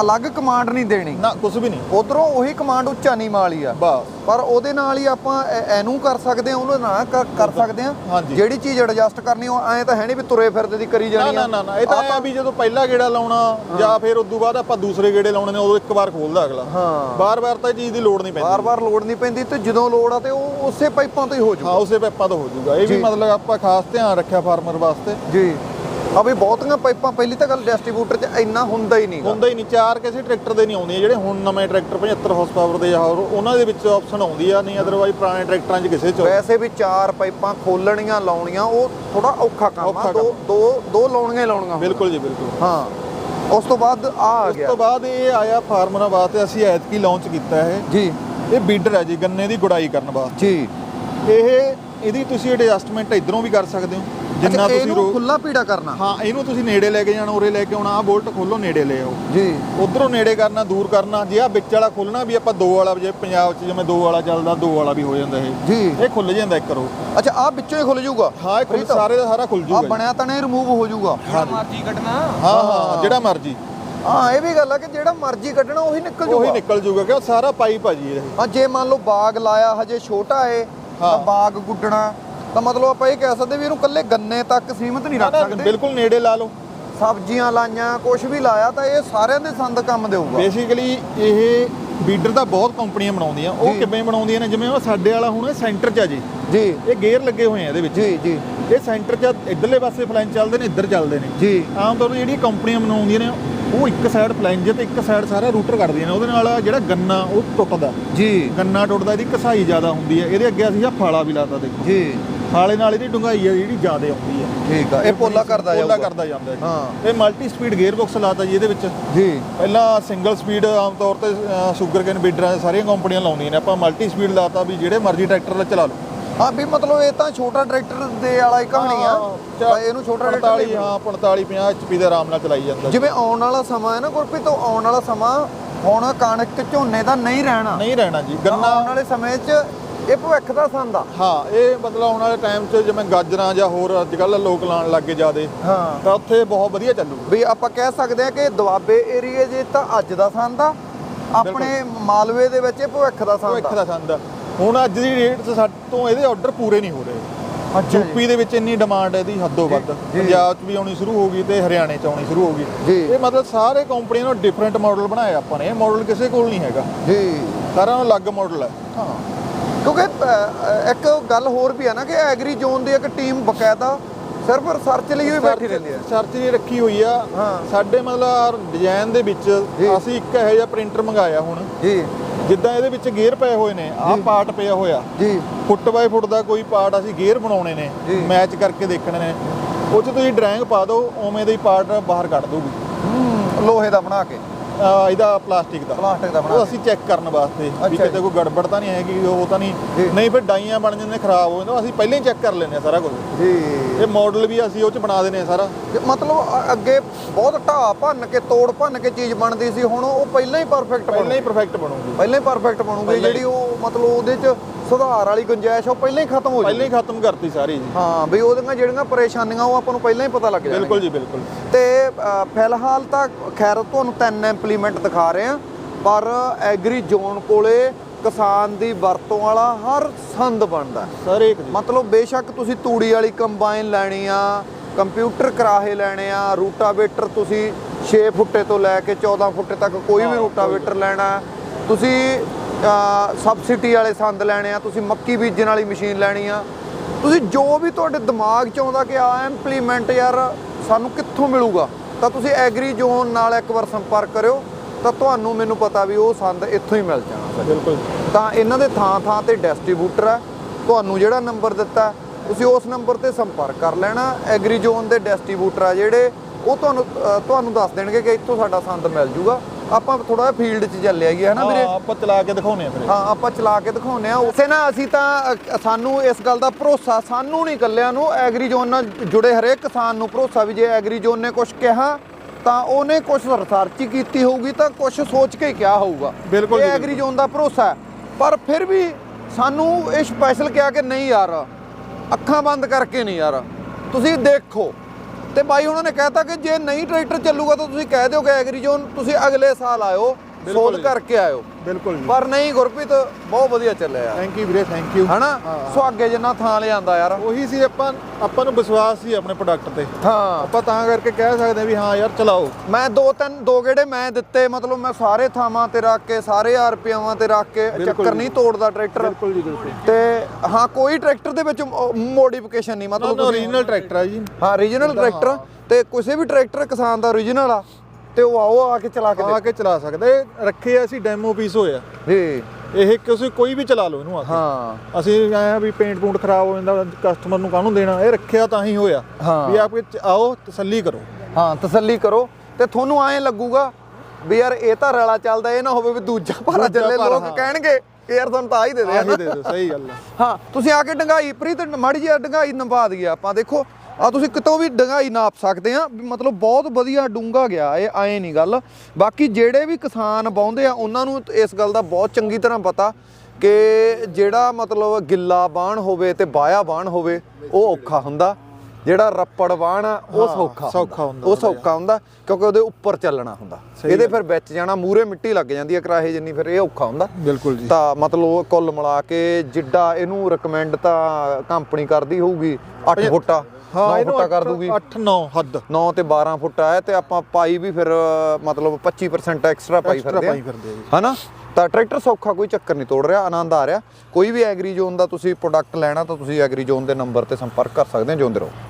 ਅਲੱਗ ਕਮਾਂਡ ਨਹੀਂ ਦੇਣੀ। ਨਾ ਕੁਝ ਵੀ ਨਹੀਂ। ਉਧਰੋਂ ਉਹੀ ਕਮਾਂਡ ਉੱਚਾ ਨੀਵਾਂ ਵਾਲੀ ਆ। ਬਸ। ਪਰ ਉਹਦੇ ਨਾਲ ਹੀ ਆਪਾਂ ਐ- ਇਹਨੂੰ ਕਰ ਸਕਦੇ ਹਾਂ ਉਹਨੂੰ ਨਾ ਕਰ- ਸਕਦੇ ਹਾਂ। ਹਾਂਜੀ। ਜਿਹੜੀ ਚੀਜ਼ ਐਡਜਸਟ ਕਰਨੀ ਉਹ ਐਂ ਤਾਂ ਹੈ ਨਹੀਂ ਵੀ ਤੁਰੇ ਫਿਰਦੇ ਦੀ ਕਰੀ ਜਾਣੀ ਨਾ ਆ ਨਾ ਨਾ ਇਹ ਤਾਂ ਐਂ ਆ ਵੀ ਜਦੋਂ ਪਹਿਲਾ ਗੇੜਾ ਲਾਉਣਾ ਜਾਂ ਫਿਰ ਉਦੋਂ ਬਾਅਦ ਆਪਾਂ ਦੂਸਰੇ ਗੇੜੇ ਲਾਉਣੇ ਨੇ ਉਦੋਂ ਇੱਕ ਵਾਰ ਖੋਲਦਾ ਅਗਲਾ। ਹਾਂ। ਬਾਰ-ਬਾਰ ਤਾਂ ਇਹ ਚੀਜ਼ ਦੀ ਲੋੜ ਨਹੀਂ ਪੈਂਦੀ। ਬਾਰ-ਬਾਰ ਲੋਡ ਨਹੀਂ ਪੈਂਦੀ ਤੇ ਜਦੋਂ ਲੋਡ ਆ ਤੇ ਉਹ ਉਸੇ ਪਾਈਪਾਂ ਤੋਂ ਹੀ ਹੋ ਹਾਂ ਜਾਊਗਾ ਉਸੇ ਪੈਪਾਂ ਤੋਂ ਹੋ ਜਾਊਗਾ ਇਹ ਵੀ। ਮਤਲਬ ਆਪਾਂ ਖਾਸ ਧਿਆਨ ਰੱਖਿਆ ਫਾਰਮਰ ਵਾਸਤੇ। ਜੀ। ਆ ਵੀ ਬਹੁਤੀਆਂ ਪਾਈਪਾਂ ਪਹਿਲੀ ਤਾਂ ਗੱਲ ਡਿਸਟ੍ਰੀਬਿਊਟਰ 'ਚ ਇੰਨਾ ਹੁੰਦਾ ਹੀ ਨਹੀਂਗਾ। ਹੁੰਦਾ ਹੀ ਨਹੀਂ ਚਾਰ ਕਿਸੇ ਟਰੈਕਟਰ ਦੇ ਨਹੀਂ ਆਉਂਦੀਆਂ ਜਿਹੜੇ ਹੁਣ ਨਵੇਂ ਟਰੈਕਟਰ 75 ਹਾਰਸ ਪਾਵਰ ਦੇ ਜਾਂ ਹੋਰ ਉਹਨਾਂ ਦੇ ਵਿੱਚ ਆਪਸ਼ਨ ਆਉਂਦੀ ਆ ਨਹੀਂ ਅਦਰਵਾਈਜ਼ ਪੁਰਾਣੇ ਟਰੈਕਟਰਾਂ 'ਚ ਕਿਸੇ 'ਚ। ਵੈਸੇ ਵੀ ਚਾਰ ਪਾਈਪਾਂ ਖੋਲਣੀਆਂ ਲਾਉਣੀਆਂ ਉਹ ਥੋੜਾ ਔਖਾ ਕੰਮ ਆ ਦੋ ਦੋ ਦੋ ਲਾਉਣੀਆਂ ਹੀ ਲਾਉਣੀਆਂ ਬਿਲਕੁਲ ਜੀ ਬਿਲਕੁਲ। ਹਾਂ ਉਸ ਤੋਂ ਬਾਅਦ ਆ ਆ ਉਸ ਗਿਆ। ਤੋਂ ਬਾਅਦ ਇਹ ਆਇਆ ਫਾਰਮਰਾਂ ਵਾਸਤੇ ਅਸੀਂ ਐਤਕੀ ਲਾਂਚ ਕੀਤਾ ਹੈ ਜੀ। ਇਹ ਬੀਡਰ ਹੈ ਜੀ ਗੰਨੇ ਦੀ ਗੁਡਾਈ ਕਰਨ ਵਾਸਤੇ। ਜੀ। ਇਹ ਇਹਦੀ ਤੁਸੀਂ ਐਡਜਸਟਮੈਂਟ ਇਧਰੋਂ ਵੀ ਕਰ ਸਕਦੇ ਹੋ। ਜਿੰਨਾ ਤੁਸੀਂ ਇਹਨੂੰ ਰੋ- ਖੁੱਲਾ ਪੀੜਾ ਕਰਨਾ। ਹਾਂ ਇਹਨੂੰ ਤੁਸੀਂ ਨੇੜੇ ਲੈ ਕੇ ਜਾਣਾ ਉਰੇ ਲੈ ਕੇ ਆਉਣਾ ਆ ਬੋਲਟ ਖੋਲੋ ਨੇੜੇ ਲੈ ਆਓ। ਜੀ। ਉਧਰੋਂ ਨੇੜੇ ਕਰਨਾ ਦੂਰ ਕਰਨਾ ਜੇ ਆ ਵਿੱਚ ਵਾਲਾ ਖੋਲਣਾ ਵੀ ਆਪਾਂ ਦੋ ਵਾਲਾ ਜੇ ਪੰਜਾਬ 'ਚ ਜਿਵੇਂ ਦੋ ਵਾਲਾ ਚੱਲਦਾ ਦੋ ਵਾਲਾ ਵੀ ਹੋ ਜਾਂਦਾ ਇਹ। ਜੀ। ਇਹ ਖੁੱਲ ਜਾਂਦਾ ਇੱਕ ਰੋ। ਅੱਛਾ ਆ ਵਿੱਚੋਂ ਹੀ ਖੁੱਲ ਜਾਊਗਾ? ਹਾਂ ਇਹ ਖੁੱਲ ਸਾਰੇ ਦਾ ਸਾਰਾ ਖੁੱਲ ਆ ਜੂਗਾ ਬਣਿਆ ਤਾਂ ਨਹੀਂ ਰਿਮੂਵ ਹੋ ਜਾਊਗਾ। ਹਾਂ ਹਾਂ ਜਿਹੜਾ ਮਰਜ਼ੀ। ਹਾਂ ਇਹ ਵੀ ਗੱਲ ਆ ਕਿ ਜਿਹੜਾ ਮਰਜ਼ੀ ਕੱਢਣਾ ਉਹੀ ਨਿਕਲ ਉਹੀ ਜਾਊਗਾ ਨਿਕਲ ਜੂਗਾ ਕਿਉਂ? ਸਾਰਾ ਪਾਈਪ ਆ ਜੀ ਇਹ। ਹਾਂ ਜੇ ਮੰਨ ਲਓ ਬਾਗ ਲਾਇਆ ਹਜੇ ਛੋਟਾ ਏ ਤਾਂ। ਬਾਗ ਗੁੱਡਣਾ ਤਾਂ ਮਤਲਬ ਆਪਾਂ ਇਹ ਕਹਿ ਸਕਦੇ ਵੀ ਇਹਨੂੰ ਕੱਲੇ ਗੰਨੇ ਤੱਕ ਸੀਮਿਤ ਨਹੀਂ ਰੱਖ ਸਕਦੇ। ਬਿਲਕੁਲ ਨੇੜੇ ਲਾ ਲਓ। ਸਬਜ਼ੀਆਂ ਲਾਈਆਂ ਕੁਝ ਵੀ ਲਾਇਆ ਤਾਂ ਇਹ ਸਾਰਿਆਂ ਦੇ ਸੰਦ ਕੰਮ ਦੇਊਗਾ। ਬੇਸਿਕਲੀ ਇਹ ਬੀਡਰ ਤਾਂ ਬਹੁਤ ਕੰਪਨੀਆਂ ਬਣਾਉਂਦੀਆਂ। ਉਹ। ਕਿਵੇਂ ਬਣਾਉਂਦੀਆਂ ਨੇ? ਜਿਵੇਂ ਉਹ ਸਾਡੇ ਵਾਲਾ ਹੁਣ ਸੈਂਟਰ 'ਚ ਆ ਜੀ। ਜੀ। ਇਹ ਗੇਅਰ ਲੱਗੇ ਹੋਏ ਆ ਇਹਦੇ ਵਿੱਚ। ਜੀ ਜੀ। ਇਹ ਸੈਂਟਰ 'ਚ ਇਧਰਲੇ ਪਾਸੇ ਫਲੈਂਜ ਚੱਲਦੇ ਨੇ ਇੱਧਰ ਚੱਲਦੇ ਨੇ। ਜੀ। ਆਮ ਤੌਰ ਤੇ ਜਿਹੜੀਆਂ ਕੰਪਨੀਆਂ ਬਣਾਉਂਦੀਆਂ ਨੇ ਉਹ ਇੱਕ ਸਾਈਡ ਫਲੈਂਜ ਤੇ ਇੱਕ ਸਾਈਡ ਸਾਰਾ ਰੂਟਰ ਕਰਦੀਆਂ ਨੇ। ਉਹਦੇ ਨਾਲ ਜਿਹੜਾ ਗੰਨਾ ਉਹ ਟੁੱਟਦਾ। ਜੀ। ਗੰਨਾ ਟੁੱਟਦਾ ਇਹਦੀ ਕਸਾਈ ਜ਼ਿਆਦਾ ਹੁੰਦੀ ਹੈ ਇਹਦੇ ਅੱਗੇ ਅਸੀਂ ਆ ਫਾਲਾ ਵੀ ਲਾਤਾ ਦੇਖੋ। ਜੀ। ਫਾਲੇ ਨਾਲ ਇਹਦੀ ਡੁੰਗਾਈ ਹੈ ਜਿਹੜੀ ਜ਼ਿਆਦਾ ਆਉਂਦੀ ਹੈ ਠੀਕ ਆ ਇਹ ਪੋਲਾ ਕਰਦਾ ਪੋਲਾ ਜਾਊਗਾ। ਕਰਦਾ ਜਾਂਦਾ ਹੈ। ਇਹ ਮਲਟੀ ਸਪੀਡ ਗੇਅਰ ਬਾਕਸ ਲਾਤਾ ਜੀ ਇਹਦੇ ਵਿੱਚ। ਜੀ। ਪਹਿਲਾਂ ਸਿੰਗਲ ਸਪੀਡ ਆਮ ਤੌਰ ਤੇ ਸ਼ੂਗਰ ਕੇਨ ਬੀਡਰਾਂ ਸਾਰੀਆਂ ਕੰਪਨੀਆਂ ਲਾਉਂਦੀਆਂ ਨੇ। ਆਪਾਂ ਮਲਟੀ ਸਪੀਡ ਲਾਤਾ ਵੀ ਜਿਹੜੇ ਮਰਜ਼ੀ ਟਰੈਕਟਰ ਚਲਾ ਲਓ। ਹਾਂ ਵੀ ਮਤਲਬ ਇਹ ਤਾਂ ਛੋਟਾ ਟਰੈਕਟਰ ਦੇ ਵਾਲਾ ਹੀ ਕਹਾਣੀ ਆ। ਤਾਂ ਇਹਨੂੰ ਛੋਟਾ ਟਰੈਕਟਰ 45 ਨਹੀਂ- ਹਾਂ 45 50 ਐਚਪੀ ਦੇ ਆਰਾਮ ਨਾਲ ਚਲਾਈ ਜਾਂਦਾ। ਜਿਵੇਂ ਆਉਣ ਵਾਲਾ ਸਮਾਂ ਹੈ ਨਾ ਗੁਰਪ੍ਰੀਤ ਉਹ ਆਉਣ ਵਾਲਾ ਸਮਾਂ ਹੁਣ ਕਣਕ ਝੋਨੇ ਦਾ ਨਹੀਂ ਰਹਿਣਾ। ਨਹੀਂ ਰਹਿਣਾ ਜੀ ਗੰਨਾ ਆਉਣ ਵਾਲੇ ਸਮੇਂ 'ਚ ਇਹ ਭਵਿੱਖ ਦਾ ਸੰਦ ਆ। ਹਾਂ ਇਹ ਮਤਲਬ ਆਉਣ ਵਾਲੇ ਟਾਈਮ 'ਚ ਜਿਵੇਂ ਗਾਜਰਾਂ ਜਾਂ ਹੋਰ ਅੱਜ ਕੱਲ੍ਹ ਲੋਕ ਲਾਉਣ ਲੱਗੇ ਜਿਆਦੇ ਹਾਂ। ਤਾਂ ਉੱਥੇ ਬਹੁਤ ਵਧੀਆ ਚੱਲੂਗਾ। ਵੀ ਆਪਾਂ ਕਹਿ ਸਕਦੇ ਆ ਕਿ ਦੁਆਬੇ ਏਰੀਏ 'ਚ ਤਾਂ ਅੱਜ ਦਾ ਸੰਦ ਆ ਆਪਣੇ ਮਾਲਵੇ ਦੇ ਵਿੱਚ ਇਹ ਭਵਿੱਖ ਦਾ ਸੰਦ ਭਵਿੱਖ ਆ ਦਾ ਸੰਦ ਆ। ਹੁਣ ਅੱਜ ਦੀ ਰੇਟ 'ਚ ਸਾਡੇ ਤੋਂ ਇਹਦੇ ਆਰਡਰ ਪੂਰੇ ਨਹੀਂ ਹੋ ਰਹੇ। ਅੱਛਾ ਯੂਪੀ ਦੇ ਵਿੱਚ ਇੰਨੀ ਡਿਮਾਂਡ ਹੈ ਇਹਦੀ ਹੱਦੋਂ ਵੱਧ। ਪੰਜਾਬ 'ਚ ਵੀ ਆਉਣੀ ਸ਼ੁਰੂ ਹੋ ਗਈ ਤੇ ਹਰਿਆਣੇ 'ਚ ਆਉਣੀ ਸ਼ੁਰੂ ਹੋ ਗਈ। ਇਹ ਮਤਲਬ ਸਾਰੇ ਕੰਪਨੀਆਂ ਨੂੰ ਡਿਫਰੈਂਟ ਮਾਡਲ ਬਣਾਏ ਆਪਾਂ ਨੇ। ਇਹ ਮਾਡਲ ਕਿਸੇ ਕੋਲ ਨਹੀਂ ਹੈਗਾ। ਜੀ। ਸਾਰਿਆਂ ਨੂੰ ਅਲੱਗ ਮਾਡਲ ਹੈ। ਹਾਂ। ਕਿਉਂਕਿ ਇੱਕ ਗੱਲ ਹੋਰ ਵੀ ਆ ਨਾ ਕਿ ਐਗਰੀ ਜ਼ੋਨ ਦੀ ਇੱਕ ਟੀਮ ਬਕਾਇਦਾ ਸਿਰਫ ਰਿਸਰਚ ਲਈ ਹੀ ਬੈਠੀ ਰਹਿੰਦੀ ਹੈ। ਸਰਚ ਦੀ ਰੱਖੀ ਹੋਈ ਆ। ਹਾਂ। ਸਾਡੇ ਮਤਲਬ ਡਿਜ਼ਾਈਨ ਦੇ ਵਿੱਚ। ਅਸੀਂ ਇੱਕ ਇਹੋ ਜਿਹਾ ਪ੍ਰਿੰਟਰ ਮੰਗਾਇਆ ਹੁਣ। ਜੀ। ਜਿੱਦਾਂ ਇਹਦੇ ਵਿੱਚ ਗੇਅਰ ਪਏ ਹੋਏ ਨੇ ਆਹ। ਪਾਰਟ ਪਿਆ ਹੋਇਆ। ਜੀ। ਫੁੱਟ ਬਾਈ ਫੁੱਟ ਦਾ ਕੋਈ ਪਾਰਟ ਅਸੀਂ ਗੇਅਰ ਬਣਾਉਣੇ ਨੇ। ਮੈਚ ਕਰਕੇ ਦੇਖਣੇ ਨੇ। ਉਹ 'ਚ ਤੁਸੀਂ ਡਰਾਇੰਗ ਪਾ ਦਿਓ ਉਵੇਂ ਦਾ ਹੀ ਪਾਰਟ ਬਾਹਰ ਕੱਢ ਦੂਗੀ ਹੂੰ, ਲੋਹੇ ਦਾ ਬਣਾ ਕੇ। ਇਹਦਾ ਪਲਾਸਟਿਕ ਦਾ। ਪਲਾਸਟਿਕ ਦਾ ਬਣਾ ਉਹ ਅਸੀਂ ਚੈੱਕ ਕਰਨ ਵਾਸਤੇ ਵੀ। ਕਿਤੇ ਕੋਈ ਗੜਬੜ ਤਾਂ ਨਹੀਂ ਹੈਗੀ ਉਹ ਤਾਂ। ਨਹੀਂ। ਨਹੀਂ ਫਿਰ ਡਾਈਆਂ ਬਣ ਜਾਂਦੇ ਖਰਾਬ ਹੋ ਜਾਂਦਾ ਅਸੀਂ ਪਹਿਲਾਂ ਹੀ ਚੈੱਕ ਕਰ ਲੈਂਦੇ ਆ ਸਾਰਾ ਕੁਝ। ਜੀ। ਇਹ ਮਾਡਲ ਵੀ ਅਸੀਂ ਉਹ 'ਚ ਬਣਾ ਦਿੰਦੇ ਆ ਸਾਰਾ। ਮਤਲਬ ਅੱਗੇ ਬਹੁਤ ਢਾਹ ਭੰਨ ਕੇ ਤੋੜ ਭੰਨ ਕੇ ਚੀਜ਼ ਬਣਦੀ ਸੀ ਹੁਣ ਉਹ ਪਹਿਲਾਂ ਹੀ ਪਰਫੈਕਟ ਪਹਿਲਾਂ ਹੀ ਪਰਫੈਕਟ ਬਣੂਗੀ। ਪਹਿਲਾਂ ਹੀ ਪਰਫੈਕਟ ਬਣੂਗੀ। ਜਿਹੜੀ ਉਹ ਮਤਲਬ ਉਹਦੇ 'ਚ ਸੁਧਾਰ ਵਾਲੀ ਗੁੰਜਾਇਸ਼ ਉਹ ਪਹਿਲਾਂ ਹੀ ਖਤਮ ਹੋ ਪਹਿਲਾਂ ਹੀ ਖਤਮ ਕਰਤੀ ਸਾਰੀ ਜੀ। ਹਾਂ ਵੀ ਉਹਦੀਆਂ ਜਿਹੜੀਆਂ ਪਰੇਸ਼ਾਨੀਆਂ ਉਹ ਆਪਾਂ ਨੂੰ ਪਹਿਲਾਂ ਹੀ ਪਤਾ ਲੱਗ ਜਾਣਗੀਆਂ। ਬਿਲਕੁਲ ਜੀ ਬਿਲਕੁਲ। ਤੇ ਫਿਲਹਾਲ ਤਾਂ ਖੈਰ ਤੁਹਾਨੂੰ ਤਿੰਨ ਇੰਪਲੀਮੈਂਟ ਦਿਖਾ ਰਹੇ ਆ ਪਰ ਐਗਰੀ ਜ਼ੋਨ ਕੋਲੇ ਕਿਸਾਨ ਦੀ ਵਰਤੋਂ ਵਾਲਾ ਹਰ ਸੰਦ ਬਣਦਾ ਸਰ ਇੱਕ ਜੀ। ਮਤਲਬ ਬੇਸ਼ੱਕ ਤੁਸੀਂ ਤੂੜੀ ਵਾਲੀ ਕੰਬਾਈਨ ਲੈਣੀ ਆ ਕੰਪਿਊਟਰ ਕਰਾਹੇ ਲੈਣੇ ਆ ਰੂਟਾਵੇਟਰ ਤੁਸੀਂ 6 ਫੁੱਟੇ ਤੋਂ ਲੈ ਕੇ 14 ਫੁੱਟੇ ਤੱਕ ਕੋਈ ਵੀ ਰੂਟਾਵੇਟਰ ਲੈਣਾ। ਤੁਸੀਂ ਸਬਸਿਡੀ ਵਾਲੇ ਸੰਦ ਲੈਣੇ ਆ ਤੁਸੀਂ ਮੱਕੀ ਬੀਜਣ ਵਾਲੀ ਮਸ਼ੀਨ ਲੈਣੀ ਆ। ਤੁਸੀਂ ਜੋ ਵੀ ਤੁਹਾਡੇ ਦਿਮਾਗ 'ਚ ਆਉਂਦਾ ਕਿ ਆ ਇੰਪਲੀਮੈਂਟ ਯਾਰ ਸਾਨੂੰ ਕਿੱਥੋਂ ਮਿਲੂਗਾ? ਤਾਂ ਤੁਸੀਂ ਐਗਰੀ ਜ਼ੋਨ ਨਾਲ ਇੱਕ ਵਾਰ ਸੰਪਰਕ ਕਰਿਓ ਤਾਂ ਤੁਹਾਨੂੰ ਮੈਨੂੰ ਪਤਾ ਵੀ ਉਹ ਸੰਦ ਇੱਥੋਂ ਹੀ ਮਿਲ ਜਾਣਾ ਬਿਲਕੁਲ। ਤਾਂ ਇਹਨਾਂ ਦੇ ਥਾਂ ਥਾਂ ਤੇ ਡਿਸਟ੍ਰੀਬਿਊਟਰ ਹੈ ਤੁਹਾਨੂੰ ਜਿਹੜਾ ਨੰਬਰ ਦਿੱਤਾ ਤੁਸੀਂ ਉਸ ਨੰਬਰ ਤੇ ਸੰਪਰਕ ਕਰ ਲੈਣਾ ਐਗਰੀ ਜ਼ੋਨ ਦੇ ਡਿਸਟ੍ਰੀਬਿਊਟਰ ਆ ਜਿਹੜੇ ਉਹ ਤੁਹਾਨੂੰ ਤੁਹਾਨੂੰ ਦੱਸ ਦੇਣਗੇ ਕਿ ਇੱਥੋਂ ਸਾਡਾ ਸੰਦ ਮਿਲ ਜੂਗਾ। ਆਪਾਂ ਥੋੜਾ ਜਿਹਾ ਫੀਲਡ 'ਚ ਚੱਲੇ ਆਈਏ ਹਨਾ ਵੀਰੇ? ਆਪਾਂ ਚਲਾ ਕੇ ਦਿਖਾਉਨੇ ਆ ਫਿਰ। ਹਾਂ ਆਪਾਂ ਚਲਾ ਕੇ ਦਿਖਾਉਨੇ ਆ ਉਸੇ ਨਾ ਅਸੀਂ ਤਾਂ ਸਾਨੂੰ ਇਸ ਗੱਲ ਦਾ ਭਰੋਸਾ ਸਾਨੂੰ ਨਹੀਂ ਇਕੱਲਿਆਂ ਨੂੰ ਐਗਰੀ ਜ਼ੋਨ ਨਾਲ ਜੁੜੇ ਹਰੇਕ ਕਿਸਾਨ ਨੂੰ ਭਰੋਸਾ ਵੀ ਜੇ ਐਗਰੀ ਜ਼ੋਨ ਨੇ ਕੁਝ ਕਿਹਾ ਤਾਂ ਉਹਨੇ ਕੁਝ ਰਿਸਰਚ ਕੀਤੀ ਹੋਊਗੀ ਤਾਂ ਕੁਝ ਸੋਚ ਕੇ ਕਿਹਾ ਹੋਊਗਾ। ਬਿਲਕੁਲ ਇਹ ਐਗਰੀ ਜ਼ੋਨ ਦਾ ਭਰੋਸਾ ਹੈ। ਪਰ ਫਿਰ ਵੀ ਸਾਨੂੰ ਇਹ ਸਪੈਸ਼ਲ ਕਿਹਾ ਕਿ ਨਹੀਂ ਯਾਰ ਅੱਖਾਂ ਬੰਦ ਕਰਕੇ ਨਹੀਂ ਯਾਰ। ਤੁਸੀਂ ਦੇਖੋ ਤੇ ਬਾਈ ਉਹਨਾਂ ਨੇ ਕਹਿਤਾ ਕਿ ਜੇ ਨਹੀਂ ਟਰੈਕਟਰ ਚੱਲੂਗਾ ਤਾਂ ਤੁਸੀਂ ਕਹਿ ਦਿਓ ਕਿ ਐਗਰੀ ਜ਼ੋਨ, ਤੁਸੀਂ ਅਗਲੇ ਸਾਲ ਆਇਓ। ਸੋਧ। ਕਰਕੇ ਆਇਓ। ਬਿਲਕੁਲ ਜੀ। ਪਰ ਨਹੀਂ ਗੁਰਪ੍ਰੀਤ ਬਹੁਤ ਵਧੀਆ ਚੱਲਿਆ ਥੈਂਕ ਯੂ ਵੀਰੇ ਥੈਂਕ ਯੂ ਹਨਾ? ਹਾਂ। ਸੁਹਾਗੇ ਜਿੰਨਾ ਥਾਂ ਲਿਆਂਦਾ ਯਾਰ। ਉਹੀ ਸੀ ਆਪਾਂ ਆਪਾਂ ਨੂੰ ਵਿਸ਼ਵਾਸ ਸੀ ਆਪਣੇ ਪ੍ਰੋਡਕਟ ਤੇ। ਹਾਂ। ਆਪਾਂ ਤਾਂ ਕਰਕੇ ਕਹਿ ਸਕਦੇ ਹਾਂ ਵੀ ਹਾਂ ਯਾਰ ਚਲਾਓ। ਮੈਂ ਦੋ ਤਿੰਨ ਦੋ ਗੇੜੇ ਮੈਂ ਦਿੱਤੇ ਮਤਲਬ ਮੈਂ ਸਾਰੇ ਥਾਵਾਂ ਤੇ ਰੱਖ ਕੇ ਸਾਰੇ ਆਰਪੀਐਮਾਂ ਤੇ ਰੱਖ ਕੇ ਚੱਕਰ। ਨਹੀਂ ਤੋੜਦਾ ਟਰੈਕਟਰ। ਬਿਲਕੁਲ ਜੀ ਬਿਲਕੁਲ। ਤੇ ਹਾਂ ਕੋਈ ਟਰੈਕਟਰ ਦੇ ਵਿੱਚ ਮੋਡੀਫਿਕੇਸ਼ਨ ਨਹੀਂ ਮਤਲਬ ਓਰੀਜਨਲ ਟਰੈਕਟਰ ਆ ਜੀ। ਹਾਂ ਓਰੀਜਨਲ ਟਰੈਕਟਰ। ਤੇ ਕਿਸੇ ਵੀ ਟਰੈਕਟਰ ਕਿਸਾਨ ਦਾ ਓਰੀਜਨਲ ਆ। ਤੇ ਉਹ ਆਓ ਆ ਕੇ ਚਲਾ ਕੇ ਆ ਕੇ ਚਲਾ ਸਕਦੇ। ਰੱਖੇ ਆ ਅਸੀਂ ਡੈਮੋ ਪੀਸ ਹੋਇਆ ਜੀ। ਇਹ ਤੁਸੀਂ ਕੋਈ ਵੀ ਚਲਾ ਲਓ ਇਹਨੂੰ ਆ ਕੇ। ਹਾਂ। ਅਸੀਂ ਆਇਆ ਵੀ ਪੇਂਟ ਪੂੰਟ ਖਰਾਬ ਹੋ ਜਾਂਦਾ ਕਸਟਮਰ ਨੂੰ ਕਾਹਨੂੰ ਦੇਣਾ? ਇਹ ਰੱਖਿਆ ਤਾਂ ਹੀ ਹੋਇਆ। ਹਾਂ। ਵੀ ਆਪ ਆਓ ਤਸੱਲੀ ਕਰੋ। ਹਾਂ ਤਸੱਲੀ ਕਰੋ। ਤੇ ਤੁਹਾਨੂੰ ਐਂ ਲੱਗੂਗਾ ਵੀ ਯਾਰ ਇਹ ਤਾਂ ਰਲਾ ਚੱਲਦਾ ਇਹ ਨਾ ਹੋਵੇ ਵੀ ਦੂਜਾ ਭਾਰਾ ਚੱਲੇ ਲੋਕ ਹਾਂ। ਕਹਿਣਗੇ ਕਿ ਯਾਰ ਤੁਹਾਨੂੰ ਤਾਂ ਆਹੀ ਦੇ ਦੇ। ਸਹੀ ਗੱਲ ਹਾਂ ਤੁਸੀਂ ਆ ਕੇ ਡੰਗਾਈ ਪ੍ਰੀਤ ਮਾੜੀ ਜਿਹੀ ਡੰਗਾਈ ਨਪਾ ਦਈਏ ਆਪਾਂ ਦੇਖੋ। ਆ ਤੁਸੀਂ ਕਿਤੋਂ ਵੀ ਡੰਗਾਈ ਨਾਪ ਸਕਦੇ ਆ ਮਤਲਬ ਬਹੁਤ ਵਧੀਆ ਡੂੰਗਾ ਗਿਆ ਇਹ ਐ ਨਹੀਂ ਗੱਲ। ਬਾਕੀ ਜਿਹੜੇ ਵੀ ਕਿਸਾਨ ਬਾਉਂਦੇ ਆ ਉਹਨਾਂ ਨੂੰ ਇਸ ਗੱਲ ਦਾ ਬਹੁਤ ਚੰਗੀ ਤਰ੍ਹਾਂ ਪਤਾ ਕਿ ਜਿਹੜਾ ਮਤਲਬ ਗਿੱਲਾ ਬਾਣ ਹੋਵੇ ਤੇ ਬਾਇਆ ਬਾਣ ਹੋਵੇ ਉਹ ਔਖਾ ਹੁੰਦਾ। ਜਿਹੜਾ ਰੱਪੜ ਬਾਣ ਆ ਉਹ ਸੌਖਾ ਸੌਖਾ ਹੁੰਦਾ। ਉਹ ਸੌਖਾ ਹੁੰਦਾ ਕਿਉਂਕਿ ਉਹਦੇ ਉੱਪਰ ਚੱਲਣਾ ਹੁੰਦਾ। ਇਹਦੇ। ਫਿਰ ਵਿੱਚ ਜਾਣਾ ਮੂਰੇ ਮਿੱਟੀ ਲੱਗ ਜਾਂਦੀ ਹੈ ਕਰਾਹੇ ਜਿੰਨੀ ਫਿਰ ਇਹ ਔਖਾ ਹੁੰਦਾ। ਬਿਲਕੁਲ ਜੀ। ਤਾਂ ਮਤਲਬ ਕੁੱਲ ਮਿਲਾ ਕੇ ਜਿੱਡਾ ਇਹਨੂੰ ਰეკਮੈਂਡ ਤਾਂ ਕੰਪਨੀ ਕਰਦੀ ਹੋਊਗੀ 8 ਫੁੱਟਾ। 9 ਫੁੱਟਾ ਕਰ ਦੂਗੀ। 8 9 ਹੱਦ। 9 ਤੇ 12 ਫੁੱਟਾ ਹੈ ਤੇ ਆਪਾਂ ਪਾਈ ਵੀ ਫਿਰ ਮਤਲਬ 25% ਐਕਸਟਰਾ ਪਾਈ ਫਿਰਦੇ ਆ। ਹਨਾ? ਤਾਂ ਟਰੈਕਟਰ ਸੌਖਾ ਕੋਈ ਚੱਕਰ ਨਹੀਂ ਤੋੜ ਰਿਹਾ ਆਨੰਦ ਆ ਰਿਹਾ। ਕੋਈ ਵੀ ਐਗਰੀ ਜ਼ੋਨ ਦਾ ਤੁਸੀਂ ਪ੍ਰੋਡਕਟ ਲੈਣਾ ਤਾਂ ਤੁਸੀਂ ਐਗਰੀ ਜ਼ੋਨ ਦੇ ਨੰਬਰ ਤੇ ਸੰਪਰਕ ਕਰ ਸਕਦੇ ਹੋ ਜਿਉਂਦੇ ਰਹੋ।